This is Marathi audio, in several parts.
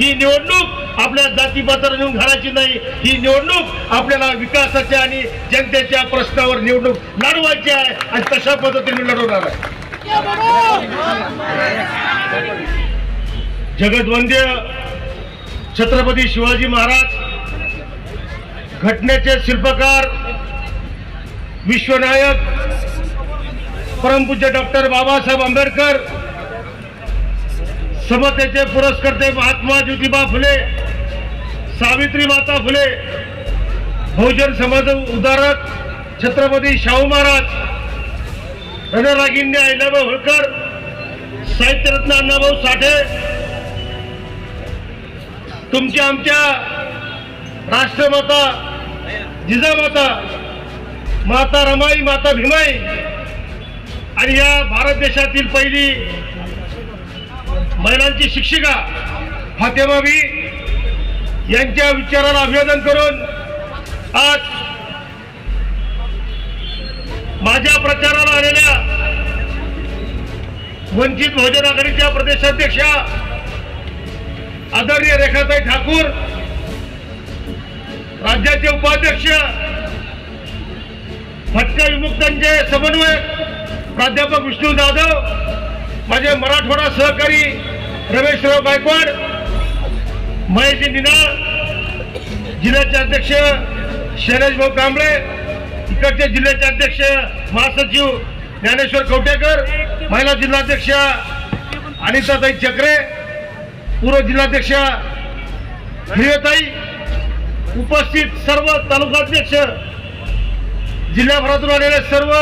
ही निवडणूक आपल्या जातीपात्र नेऊन घालायची नाही. ही निवडणूक आपल्याला विकासाच्या आणि जनतेच्या प्रश्नावर निवडणूक लढवायची आहे आणि तशा पद्धतीने लढवणार आहे. जगदवंद्य छत्रपती शिवाजी महाराज घटनेचे शिल्पकार विश्वनायक परमपूज्य डॉक्टर बाबासाहेब आंबेडकर समतेचे पुरस्कर्ते महात्मा ज्योतिबा फुले सावित्री माता फुले बहुजन समाज उदारक छत्रपती शाहू महाराज रणरागिन्य अहिल्याबाई होळकर साहित्यरत्न अण्णाभाऊ साठे तुमच्या आमच्या राष्ट्रमाता जिजामाता माता रमाई माता भीमाई आणि या भारत देशातील पहिली महिलांची शिक्षिका फातेमाबी यांच्या विचाराला अभिवादन करून आज माझ्या प्रचाराला आलेल्या वंचित बहुजन आघाडीच्या प्रदेशाध्यक्षा आदरणीय रेखाताई ठाकूर राज्याचे उपाध्यक्ष भटका विमुक्तांचे समन्वयक प्राध्यापक विष्णू जाधव माझे मराठवाडा सहकारी रमेशराव गायकवाड महेशजी निनाळ जिल्ह्याचे अध्यक्ष शैलेश भाऊ कांबळे इकडचे जिल्ह्याचे अध्यक्ष महासचिव ज्ञानेश्वर कवटेकर महिला जिल्हाध्यक्ष अनिताताई चक्रे पूर्व जिल्हाध्यक्ष हिरताई उपस्थित सर्व तालुकाध्यक्ष जिल्ह्याभरातून आलेले सर्व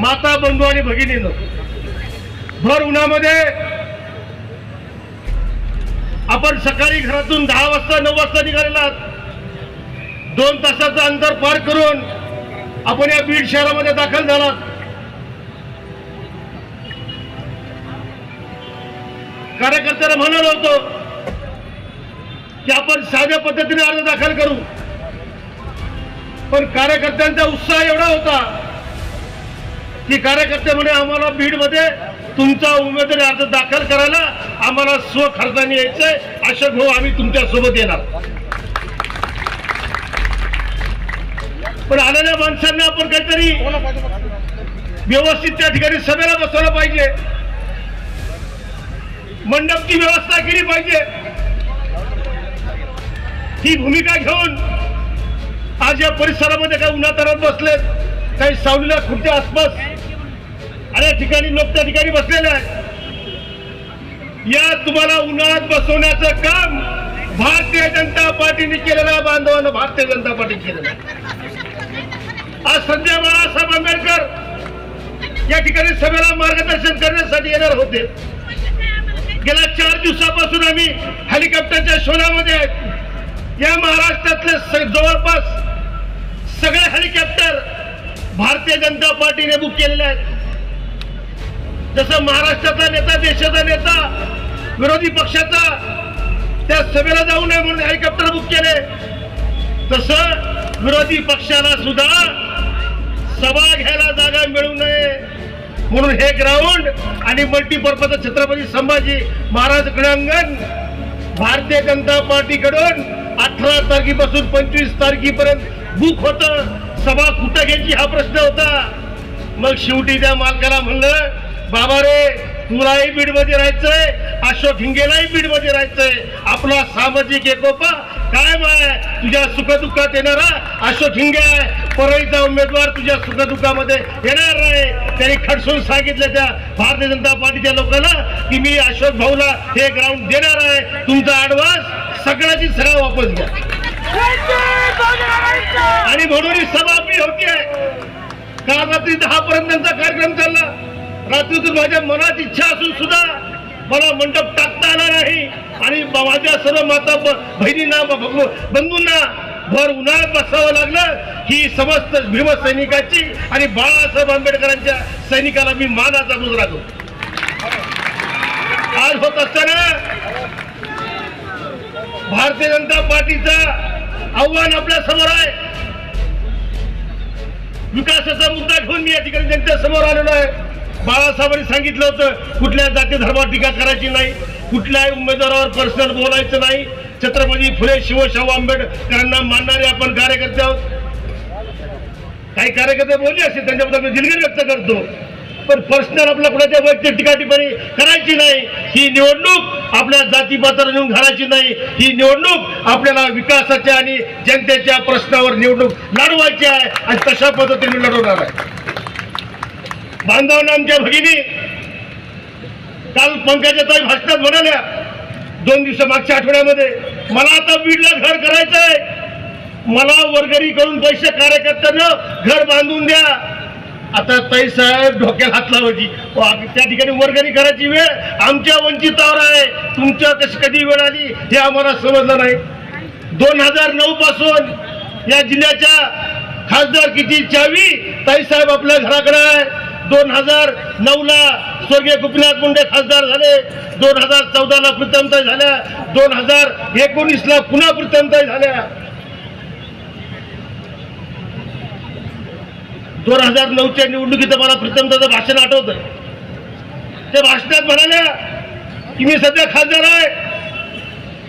माता बंधू आणि भगिनीनं. भर उन्हामध्ये आपण सकाळी घरातून दहा वाजता नऊ वाजता निघालेला दोन तासाचं अंतर पार करून आपण या बीड शहरामध्ये दाखल झालात कार्यकर्त्याला म्हणालो होतो की आपण साध्या पद्धतीने अर्ज दाखल करू. पण कार्यकर्त्यांचा उत्साह एवढा होता की कार्यकर्ते म्हणे आम्हाला बीडमध्ये तुमचा उमेदवारी अर्ज दाखल करायला आम्हाला स्वखर्चाने यायचंय. अशोक भाऊ आम्ही तुमच्यासोबत येणार. पण आलेल्या माणसांना आपण काहीतरी व्यवस्थित त्या ठिकाणी सभेला बसवलं पाहिजे. मंडपची व्यवस्था केली पाहिजे. ही भूमिका घेऊन आज या परिसरामध्ये काही उन्हातारात बसलेत काही सावलीला खुर्च्या आसपास अनेक ठिकाणी लोक त्या ठिकाणी बसलेले आहेत. या तुम्हाला उन्हात बसवण्याचं काम भारतीय जनता पार्टीने केलेलं आहे भारतीय जनता पार्टी केलेलं आज संजय बाळासाहेब आंबेडकर या ठिकाणी सभेला मार्गदर्शन करण्यासाठी येणार होते. गेल्या चार दिवसापासून आम्ही हेलिकॉप्टरच्या शोधामध्ये आहेत. या महाराष्ट्रातले स- जवळपास सगळे हेलिकॉप्टर भारतीय जनता पार्टीने बुक केलेले आहेत. जसं महाराष्ट्राचा नेता देशाचा नेता विरोधी पक्षाचा त्या सभेला जाऊ नये म्हणून हेलिकॉप्टर बुक केले. तसं विरोधी पक्षाला सुद्धा सभा घ्यायला जागा मिळू नये म्हणून हे ग्राउंड आणि मल्टीपर्पज छत्रपती संभाजी महाराज क्रीडांगण भारतीय जनता पार्टीकडून अठरा तारखेपासून पंचवीस तारखेपर्यंत बुक होत. सभा कुठं घ्यायची हा प्रश्न होता. मग शेवटी त्या मालकाला म्हणलं बाबा रे तुलाही बीडमध्ये राहायचंय अशोक हिंगेलाही बीडमध्ये राहायचंय. आपला सामाजिक एकोपा काय माय तुझ्या सुखदुःखात येणारा अशोक हिंगे आहे. परळीचा उमेदवार तुझ्या सुखदुःखामध्ये येणार नाही त्यांनी खडसून सांगितलं त्या भारतीय जनता पार्टीच्या लोकांना की मी अशोक भाऊला हे ग्राउंड देणार आहे. तुमचा ऍडव्हान्स सगळ्याची सगळा वापस घ्या. आणि म्हणून ही सभा आपली होती आहे. काल रात्री दहा पर्यंत त्यांचा कार्यक्रम चालला. रात्रीतून माझ्या मनात इच्छा असून सुद्धा मला मंडप टाकता आला नाही. आणि माझ्या सर्व माता बहिणींना बंधूंना भर उन्हाळ्यात बसावं लागलं. ही समस्त भीमसैनिकाची आणि बाळासाहेब आंबेडकरांच्या सैनिकाला मी मानाचा मुजरा राहतो आज होत असताना भारतीय जनता पार्टीचा आव्हान आपल्यासमोर आहे. विकासाचा मुद्दा घेऊन मी या ठिकाणी जनतेसमोर आलेलो आहे. बाळासाहेबांनी सांगितलं होतं कुठल्या जाती धर्मावर टीका करायची नाही कुठल्याही उमेदवारावर पर्सनल बोलायचं नाही. छत्रपती फुले शिवशाहू आंबेडकरांना मानणारे आपण कार्यकर्ते आहोत. काही कार्यकर्ते बोलले असते त्यांच्याबद्दल मी दिलगिरी व्यक्त करतो. पण पर्सनल आपल्या कुणाच्या वैयक्तिक टीका टिप्पणी करायची नाही. ही निवडणूक आपल्या जातीपात्र नेऊन घालायची नाही. ही निवडणूक आपल्याला विकासाच्या आणि जनतेच्या प्रश्नावर निवडणूक लढवायची आहे आणि तशा पद्धतीने लढवणार आहे. बांधवांना आमच्या भगिनी. काल पंकजाताई भाषणात म्हणाल्या दोन दिवसा मागच्या आठवड्यामध्ये मला आता बीडला घर करायचं आहे मला वर्गणी करून पैसे कार्यकर्त्यांना घर बांधून द्या. आता ताई साहेब डोक्याला हात लावायची. त्या ठिकाणी वर्गणी करायची वेळ आमच्या वंचितावर आहे. तुमच्या कशी कधी वेळ आली हे आम्हाला समजलं नाही. दोन हजार नऊ पासून या जिल्ह्याच्या खासदारकीची चावी ताई साहेब आपल्या घराकडे आहे. दोन हजार नऊ ला स्वर्गीय गोपीनाथ मुंडे खासदार झाले. दोन हजार चौदा ला झाल्या. दोन हजार एकोणीस ला पुन्हा प्रत्यंत झाल्या. दोन हजार नऊच्या निवडणुकीचं मला प्रीतमताचं भाषण आठवतं त्या भाषणात म्हणाल्या की मी सध्या खासदार आहे.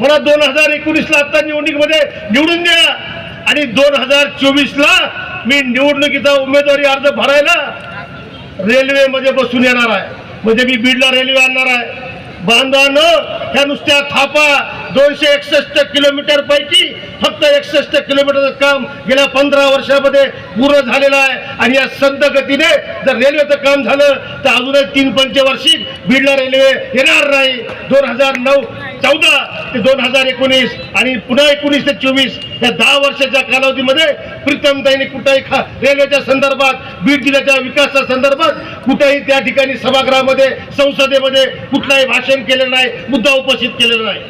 मला दोन हजार एकोणीस ला आता निवडणुकीमध्ये निवडून द्या. आणि दोन हजार चोवीस ला मी निवडणुकीचा उमेदवारी अर्ज भरायला रेल्वेमध्ये बसून येणार आहे. म्हणजे मी बीडला रेल्वे आणणार आहे. बांधवानं ह्या नुसत्या थापा दोनशे एकसष्ट किलोमीटर पैकी फक्त एकसष्ट किलोमीटरचं काम गेल्या पंधरा वर्षामध्ये पूर्ण झालेलं आहे. आणि या संत गतीने जर रेल्वेचं काम झालं तर अजूनही तीन पंचवार्षिक बीडला रेल्वे येणार नाही. दोन हजार नऊ चौदा ते दोन हजार एकोणीस आणि पुन्हा एकोणीस ते चोवीस या दहा वर्षाच्या कालावधीमध्ये प्रीतमताईने कुठेही खा रेल्वेच्या संदर्भात बीड जिल्ह्याच्या विकासा संदर्भात कुठेही त्या ठिकाणी सभागृहामध्ये संसदेमध्ये कुठलाही भाषण केलेलं नाही मुद्दा उपस्थित केलेला नाही.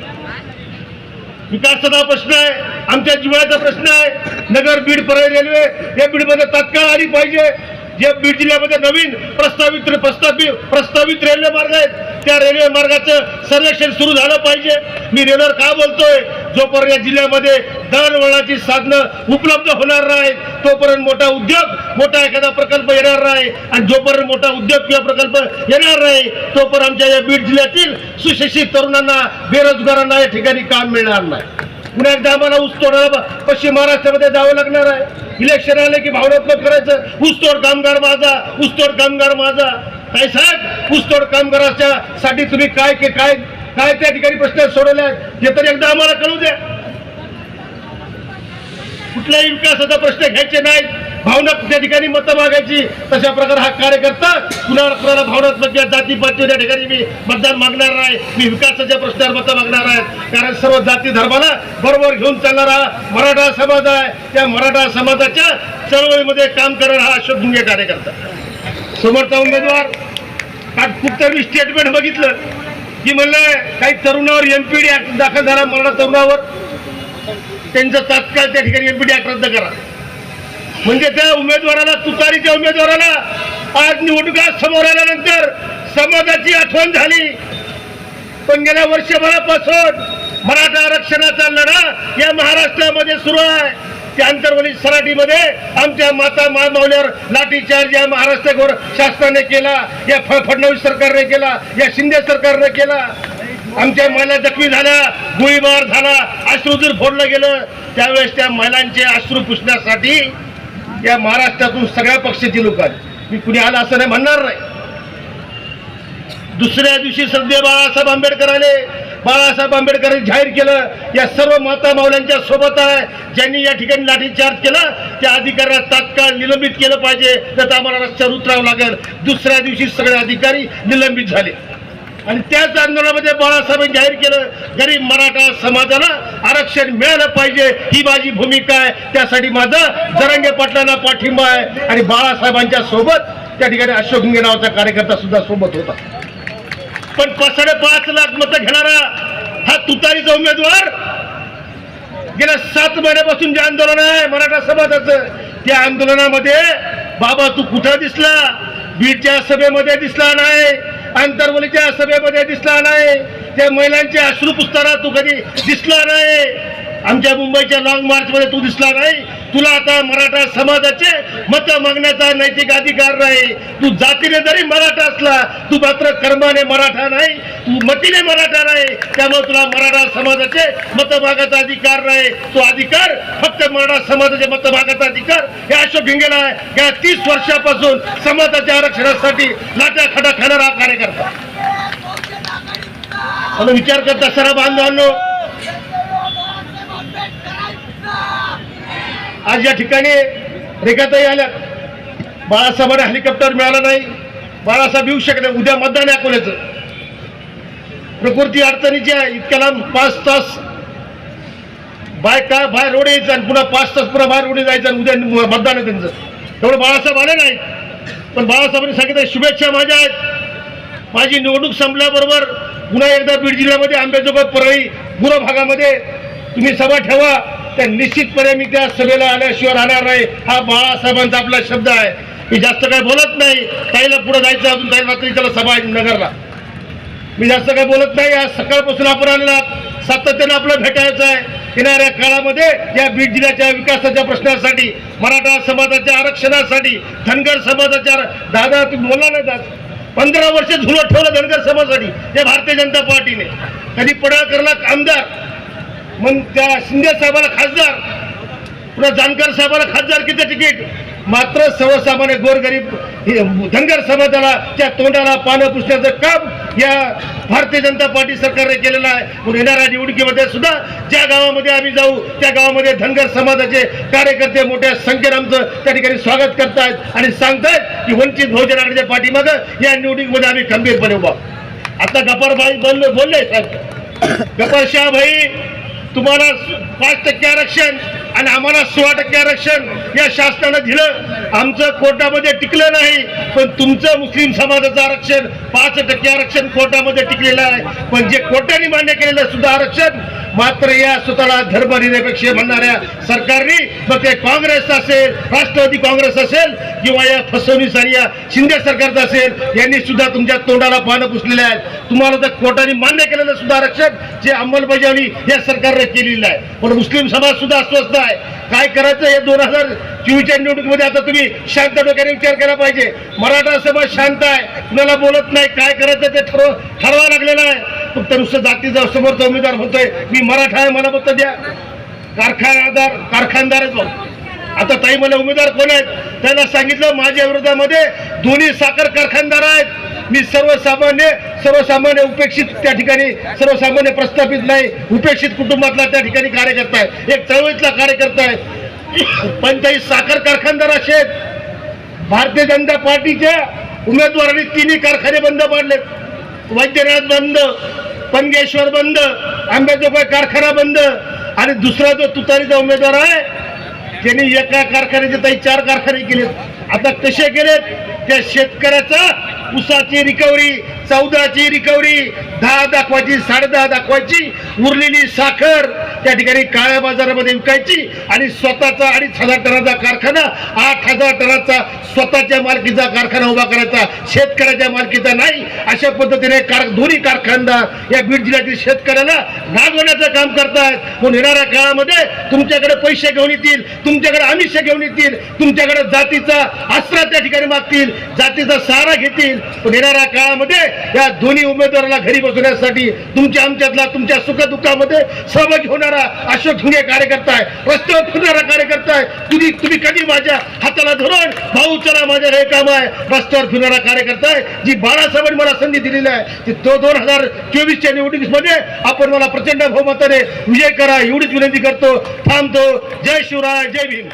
विकासाचा प्रश्न आहे आमच्या जीवनाचा प्रश्न आहे. नगर बीड परळी रेल्वे या बीडमध्ये तात्काळ आली पाहिजे. या बीड जिल्ह्यामध्ये नवीन प्रस्तावित प्रस्तावित प्रस्तावित रेल्वे मार्ग आहेत त्या रेल्वे मार्गाचं सर्वेक्षण सुरू झालं पाहिजे. मी रेल्वेवर का बोलतोय? जोपर्यंत या जिल्ह्यामध्ये दळणवळणाची साधनं उपलब्ध होणार नाहीत तोपर्यंत मोठा उद्योग मोठा एखादा प्रकल्प येणार नाही. आणि जोपर्यंत मोठा उद्योग किंवा प्रकल्प येणार नाही तोपर्यंत आमच्या या बीड जिल्ह्यातील सुशिक्षित तरुणांना बेरोजगारांना या ठिकाणी काम मिळणार नाही. पुन्हा एकदा आम्हाला ऊसतोडाला पश्चिम महाराष्ट्रामध्ये जावं लागणार आहे. इलेक्शन आले की भावनात्मक करायचं. ऊसतोड कामगार माझा ऊसतोड कामगार माझा. काय साहेब ऊसतोड कामगाराच्या साठी तुम्ही काय के- काय काय त्या ठिकाणी प्रश्न सोडवले आहेत? हे तर एकदा आम्हाला कळू द्या. कुठल्याही विकासाचा प्रश्न घ्यायचे नाहीत. भावना त्या ठिकाणी मतं मागायची तशा प्रकारे हा कार्यकर्ता कुणाला कुणाला भावनात्मक या जाती पाती त्या ठिकाणी मी मतदान मागणार नाही मी विकासाच्या प्रश्नावर मतं मागणार आहे. कारण सर्व जाती धर्माला बरोबर घेऊन चालणारा मराठा समाज आहे. त्या मराठा समाजाच्या चळवळीमध्ये काम करणारा हा अशोकभुंगे कार्यकर्ता. समोरचा उमेदवार आज खूप मी स्टेटमेंट बघितलं. की म्हणलं काही तरुणावर एमपीडी ऍक्ट दाखल झाला मराठा तरुणावर. त्यांचं तात्काळ त्या ठिकाणी एमपीडी ऍक्ट रद्द करा. म्हणजे त्या उमेदवाराला तुतारीच्या उमेदवाराला आज निवडणुका समोर आल्यानंतर समाजाची आठवण झाली. पण गेल्या वर्षभरापासून मराठा आरक्षणाचा लढा या महाराष्ट्रामध्ये सुरू आहे. त्या आंतरवली सराटीमध्ये आमच्या माता मामावल्यावर लाठीचार्ज या महाराष्ट्र शासनाने केला या फ- फडणवीस सरकारने केला या शिंदे सरकारने केला. आमच्या महिला जखमी झाल्या गोळीबार झाला अश्रूजूर फोडलं गेलं. त्यावेळेस त्या महिलांचे अश्रू पुसण्यासाठी या महाराष्ट्रातून सगळ्या पक्षाची लोक आहेत मी कुणी आलं असं नाही म्हणणार नाही. दुसऱ्या दिवशी सध्या बाळासाहेब आंबेडकर आले बाळासाहेब आंबेडकरांनी जाहीर केलं या सर्व माता माऊल्यांच्या सोबत आहे ज्यांनी या ठिकाणी लाठीचार्ज केला त्या अधिकाऱ्यांना तात्काळ निलंबित केलं पाहिजे तर आम्हाला रस्त्यावर उतरावं लागेल. दुसऱ्या दिवशी सगळे अधिकारी निलंबित झाले. आणि त्याच आंदोलनामध्ये बाळासाहेबांनी जाहीर केलं गरीब मराठा समाजाला आरक्षण मिळालं पाहिजे ही माझी भूमिका आहे. त्यासाठी माझा जरंगे पाटलांना पाठिंबा आहे. आणि बाळासाहेबांच्या सोबत त्या ठिकाणी अशोक हिंगे नावाचा कार्यकर्ता सुद्धा सोबत होता. पण पाच लाख मतं घेणारा हा तुतारीचा उमेदवार गेल्या सात महिन्यापासून जे आंदोलन आहे मराठा समाजाचं त्या आंदोलनामध्ये बाबा तू कुठं दिसला? बीडच्या सभेमध्ये दिसला नाही. आंतरवलीच्या सभेमध्ये दिसला नाही. त्या महिलांच्या अश्रू पुसताना तू कधी दिसला नाही. आमच्या मुंबईच्या लॉंग मार्च मध्ये तू दिसला नाही. तुला आता मराठा समाजाचे मत मागण्याचा नैतिक अधिकार नाही. तू जातीने जरी मराठा असला तू मात्र कर्माने मराठा नाही तू मतीने मराठा नाही. त्यामुळे तुला मराठा समाजाचे मत मागायचा अधिकार नाही. तो अधिकार फक्त मराठा समाजाचे मत मागायचा अधिकार हे अशोक भिंगेला आहे. या तीस वर्षापासून समाजाच्या आरक्षणासाठी लाटा खडा खाणारा कार्यकर्ता. म्हणून विचार करता सर्व बांधवांनो आज या ठिकाणी रेखाताई आल्यात बाळासाहेबांना हेलिकॉप्टर मिळालं नाही. बाळासाहेब येऊ शकले उद्या मतदान अकोल्याचं. प्रकृती अडचणीची आहे इतक्या लांब पाच तास बाय काय बाहेर रोड यायचं आणि पुन्हा पाच तास पुन्हा बाहेर रोड जायचं आणि उद्या मतदान आहे त्यांचं. तेवढं बाळासाहेब आले नाही पण बाळासाहेबांनी सांगितलं शुभेच्छा माझ्या आहेत. माझी निवडणूक संपल्याबरोबर पुन्हा एकदा बीड जिल्ह्यामध्ये आंबेजोगाई परळी गुरु भागामध्ये तुम्ही सभा ठेवा. तर निश्चितपणे मी त्या सभेला आल्याशिवाय राहणार नाही. हा बाळासाहेबांचा आपला शब्द आहे. मी जास्त काही बोलत नाही. ताईला पुढे जायचं अजून ताई रात्री त्याला सभा नगरला. मी जास्त काही बोलत नाही. आज सकाळपासून आपण आणला आहात. सातत्यानं आपलं भेटायचं आहे. येणाऱ्या काळामध्ये या बीड जिल्ह्याच्या विकासाच्या प्रश्नासाठी मराठा समाजाच्या आरक्षणासाठी धनगर समाजाच्या दादा तुम्ही बोलला नाही दादा पंधरा वर्ष झुलत ठेवलं धनगर समाजासाठी या भारतीय जनता पार्टीने. कधी पडाळकरला आमदार. मग त्या शिंदे साहेबाला खासदार पुन्हा जानकर साहेबाला किती तिकीट? मात्र सर्वसामान्य गोरगरीब धनगर समाजाला त्या तोंडाला पानं पुसण्याचं काम या भारतीय जनता पार्टी सरकारने केलेलं आहे. म्हणून येणाऱ्या निवडणुकीमध्ये सुद्धा ज्या गावामध्ये आम्ही जाऊ त्या गावामध्ये धनगर समाजाचे कार्यकर्ते मोठ्या संख्येनं आमचं त्या ठिकाणी स्वागत करतायत आणि सांगतायत की वंचित बहुजन आघाडीच्या पाठीमागं या निवडणुकीमध्ये आम्ही खंबीरपणे उभा. आता गपार भाई बोलले बोलले साहेब. गपार शाह भाई तुम्हाला पाच टक्के आरक्षण आणि आम्हाला सोळा टक्के आरक्षण या शासनानं दिलं. आमचं कोर्टामध्ये टिकलं नाही पण तुमचं मुस्लिम समाजाचं आरक्षण पाच टक्के आरक्षण कोर्टामध्ये टिकलेलं आहे. पण जे कोर्टाने मान्य केलेलं सुद्धा आरक्षण मात्र या स्वतःला धर्मनिरपेक्ष म्हणणाऱ्या सरकारने मग ते काँग्रेस असेल राष्ट्रवादी काँग्रेस असेल किंवा या फसवणीसारी या शिंदे सरकारचं असेल यांनी सुद्धा तुमच्या तोंडाला पानं पुसलेले आहेत. तुम्हाला तर कोर्टाने मान्य केलेलं सुद्धा आरक्षण जे अंमलबजावणी या सरकारने केलेलं आहे. पण मुस्लिम समाज सुद्धा अस्वस्थ आहे. काय करायचं हे दोन हजार चोवीसच्या निवडणुकीमध्ये आता तुम्ही शांत डोक्याने विचार केला पाहिजे. मराठा समाज शांत आहे. कुणाला बोलत नाही काय करायचं ते ठरव ठरवा लागलेलं आहे. फक्त नुसतं जातीचा समोरचा उमेदवार होतोय. मी मराठा आहे मला फक्त द्या. कारखानदार कारखानदार आहे हो. आता ताई मला उमेदवार कोण आहेत? त्यांना सांगितलं माझ्या विरोधामध्ये दोन्ही साखर कारखानदार आहेत. मी सर्वसामान्य सर्वसामान्य उपेक्षित त्या ठिकाणी सर्वसामान्य प्रस्थापित नाही उपेक्षित कुटुंबातला त्या ठिकाणी कार्यकर्ता आहे. एक चळवळीतला कार्यकर्ता आहे. पण काही साखर कारखानदार असे आहेत भारतीय जनता पार्टीच्या उमेदवारांनी तिन्ही कारखाने बंद पाडले. वैद्यनाथ बंद पनगेश्वर बंद आंबेजोगाई कारखाना बंद आणि दुसरा जो तुतारीचा उमेदवार आहे त्यांनी एका कारखान्याचे ताई चार कारखाने केले आता कसे केलेत त्या शेतकऱ्याचा उसाची रिकव्हरी चौदाची रिकव्हरी दहा दाखवायची साडे दहा दाखवायची उरलेली साखर त्या ठिकाणी काळ्या बाजारामध्ये विकायची आणि स्वतःचा अडीच हजार टनाचा कारखाना आठ हजार टनाचा स्वतःच्या मालकीचा कारखाना उभा करायचा शेतकऱ्याच्या मालकीचा नाही. अशा पद्धतीने कार दोन्ही कारखानदार या बीड जिल्ह्यातील शेतकऱ्याला नागवण्याचं काम करतात. म्हणून येणाऱ्या काळामध्ये तुमच्याकडे पैसे घेऊन येतील तुमच्याकडे आमिष घेऊन येतील तुमच्याकडे जातीचा आसरा त्या ठिकाणी मागतील जातीचा सहारा घेतील. पण येणाऱ्या काळामध्ये या दोन्ही उमेदवाराला घरी बसवण्यासाठी तुमच्या आमच्यातला तुमच्या सुखदुःखामध्ये सहभागी होणार अशोक ठुंगे कार्यकर्ता आहे. रस्त्यावर फिरणारा कार्यकर्ता आहे. तुम्ही तुम्ही कधी माझ्या हाताला धरून भाऊ चला माझ्या हे काम आहे. रस्त्यावर फिरणारा कार्यकर्ता आहे जी बाळासाहेबांनी मला संधी दिलेली आहे ती तो दोन हजार चोवीसच्या निवडणुकीमध्ये आपण मला प्रचंड बहुमताने विजय करा एवढीच विनंती करतो. थांबतो. जय शिवराय जय भीम.